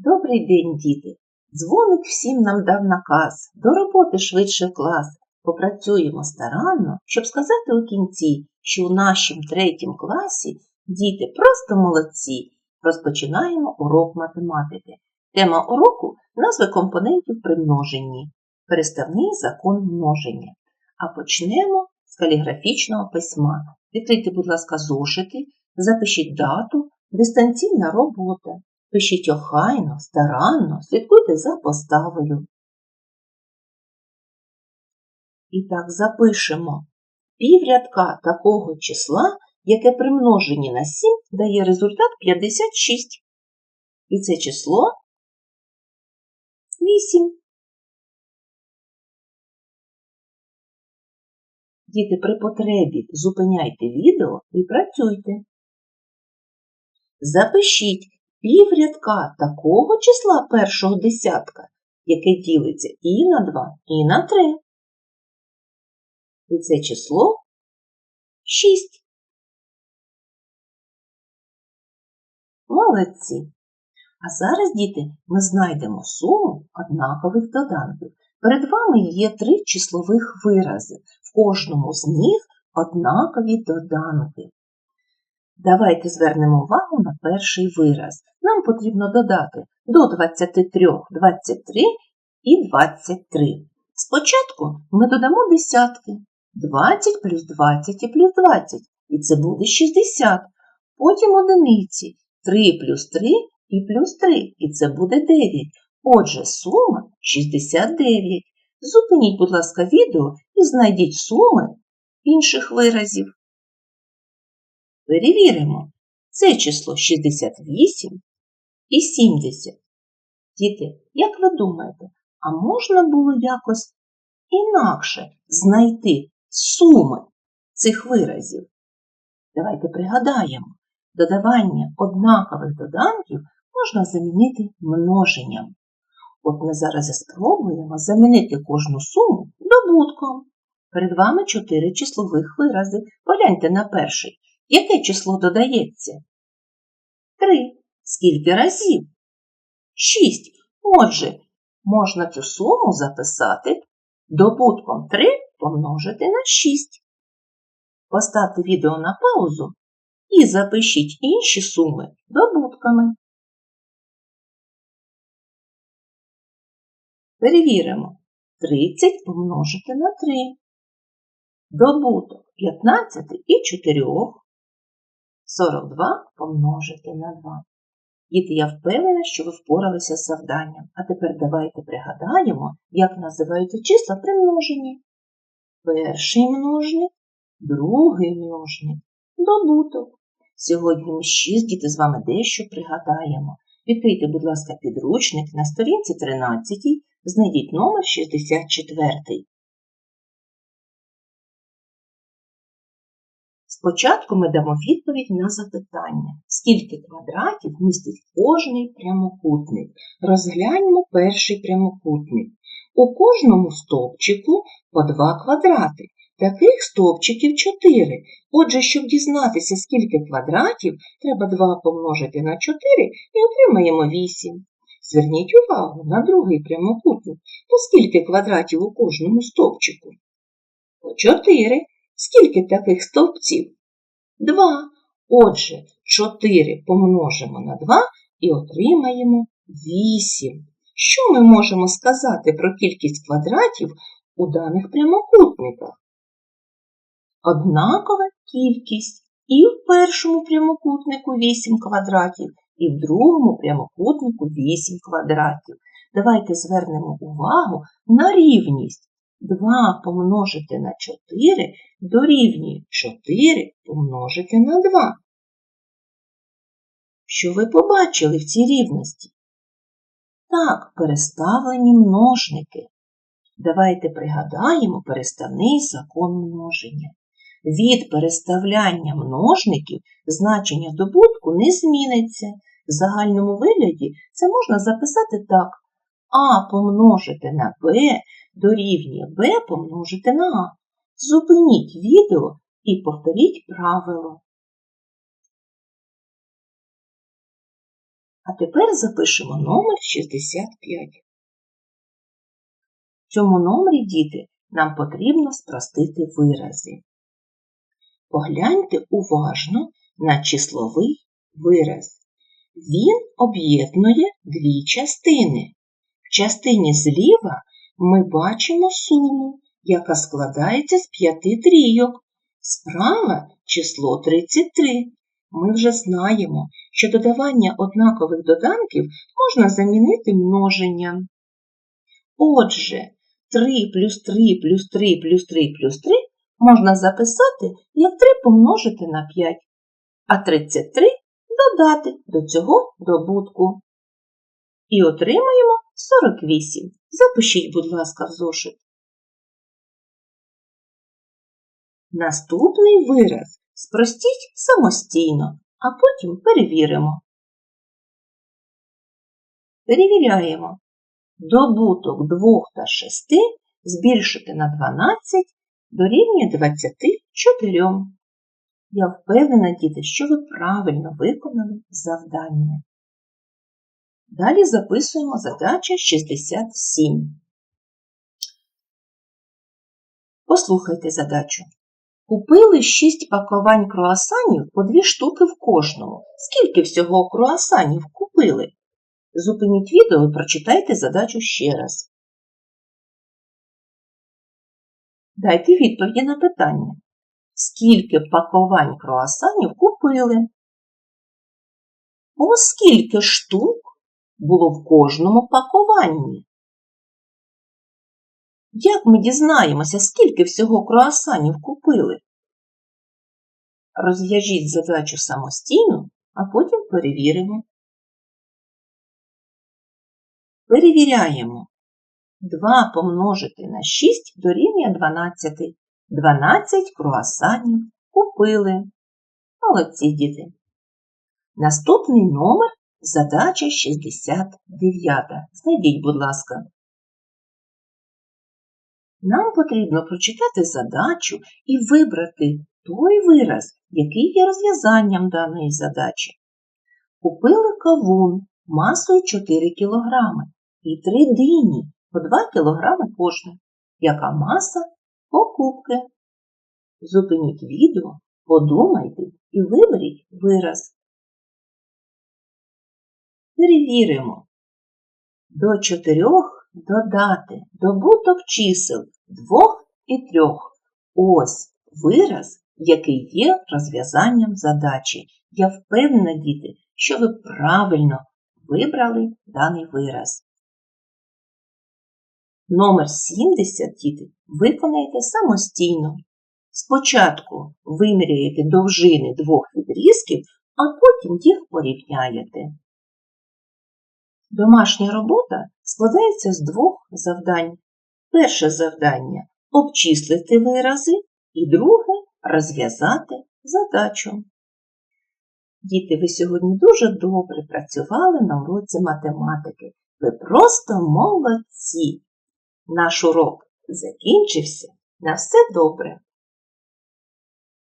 Добрий день, діти! Дзвоник всім нам дав наказ, до роботи швидше клас. Попрацюємо старанно, щоб сказати у кінці, що у нашім третім класі діти просто молодці. Розпочинаємо урок математики. Тема уроку назви компонентів при множенні. Переставний закон множення. А почнемо з каліграфічного письма. Відкрийте, будь ласка, зошити, запишіть дату, дистанційна робота. Пишіть охайно, старанно, слідкуйте за поставою. І так запишемо піврядка такого числа, яке при множенні на 7 дає результат 56. І це число 8. Діти, при потребі зупиняйте відео і працюйте. Запишіть піврядка такого числа першого десятка, яке ділиться і на 2, і на 3. І це число 6. Молодці. А зараз, діти, ми знайдемо суму однакових доданків. Перед вами є три числових вирази. В кожному з них однакові доданки. Давайте звернемо увагу на перший вираз. Нам потрібно додати до 23 23 і 23. Спочатку ми додамо десятки. 20 плюс 20 і плюс 20. І це буде 60. Потім одиниці. 3 плюс 3 і плюс 3. І це буде 9. Отже, сума 69. Зупиніть, будь ласка, відео і знайдіть суми інших виразів. Перевіримо. Це число 68 і 70. Діти, як ви думаєте, а можна було якось інакше знайти суми цих виразів? Давайте пригадаємо, додавання однакових доданків можна замінити множенням. От ми зараз і спробуємо замінити кожну суму добутком. Перед вами чотири числових вирази. Погляньте на перший. Яке число додається? Три. Скільки разів? Шість. Отже, можна цю суму записати добутком 3 помножити на 6. Поставте відео на паузу і запишіть інші суми добутками. Перевіримо. 30 помножити на 3. Добуток 15 і 4. 42 помножити на 2. Діти, я впевнена, що ви впоралися з завданням. А тепер давайте пригадаємо, як називаються числа при множенні. Перший множник, другий множник, добуток. Сьогодні ми ще діти з вами дещо пригадаємо. Відкрийте, будь ласка, підручник на сторінці 13, знайдіть номер 64. Спочатку ми дамо відповідь на запитання, скільки квадратів містить кожний прямокутник. Розгляньмо перший прямокутник. У кожному стовпчику по два квадрати. Таких стовпчиків 4. Отже, щоб дізнатися, скільки квадратів, треба 2 помножити на 4 і отримаємо 8. Зверніть увагу на другий прямокутник. По скільки квадратів у кожному стовпчику? По 4. Скільки таких стовпців? Два. Отже, 4 помножимо на 2 і отримаємо 8. Що ми можемо сказати про кількість квадратів у даних прямокутниках? Однакова кількість і в першому прямокутнику 8 квадратів, і в другому прямокутнику 8 квадратів. Давайте звернемо увагу на рівність. 2 помножити на 4 дорівнює 4 помножити на 2. Що ви побачили в цій рівності? Так, переставлені множники. Давайте пригадаємо переставний закон множення. Від переставляння множників значення добутку не зміниться. В загальному вигляді це можна записати так. А помножити на Б дорівнює b помножити на а. Зупиніть відео і повторіть правило. А тепер запишемо номер 65. В цьому номері, діти, нам потрібно спростити вирази. Погляньте уважно на числовий вираз. Він об'єднує дві частини. В частині зліва ми бачимо суму, яка складається з п'яти трійок. Справа число 33. Ми вже знаємо, що додавання однакових доданків можна замінити множенням. Отже, 3 плюс 3 плюс 3 плюс 3 плюс 3 можна записати як 3 помножити на 5, а 33 додати до цього добутку. І отримаємо 48. Запишіть, будь ласка, в зошит. Наступний вираз спростіть самостійно, а потім перевіримо. Перевіряємо. Добуток 2 та 6 збільшити на 12 дорівнює 24. Я впевнена, діти, що ви правильно виконали завдання. Далі записуємо задача 67. Послухайте задачу. Купили 6 пакувань круасанів по 2 штуки в кожному. Скільки всього круасанів купили? Зупиніть відео і прочитайте задачу ще раз. Дайте відповіді на питання. Скільки пакувань круасанів купили? О скільки штук було в кожному пакуванні? Як ми дізнаємося, скільки всього круасанів купили? Розв'яжіть задачу самостійно, а потім перевіримо. Перевіряємо. 2 помножити на 6 дорівнює 12. 12 круасанів купили. Молодці діти. Наступний номер задача 69. Знайдіть, будь ласка. Нам потрібно прочитати задачу і вибрати той вираз, який є розв'язанням даної задачі. Купили кавун масою 4 кг і 3 дині по 2 кг кожна. Яка маса покупки? Зупиніть відео, подумайте і виберіть вираз. Перевіримо. До 4 додати добуток чисел 2 і 3. Ось вираз, який є розв'язанням задачі. Я впевнена, діти, що ви правильно вибрали даний вираз. Номер 70, діти, виконаєте самостійно. Спочатку виміряєте довжини двох відрізків, а потім їх порівняєте. Домашня робота складається з двох завдань. Перше завдання обчислити вирази, і друге розв'язати задачу. Діти, ви сьогодні дуже добре працювали на уроці математики. Ви просто молодці! Наш урок закінчився. На все добре!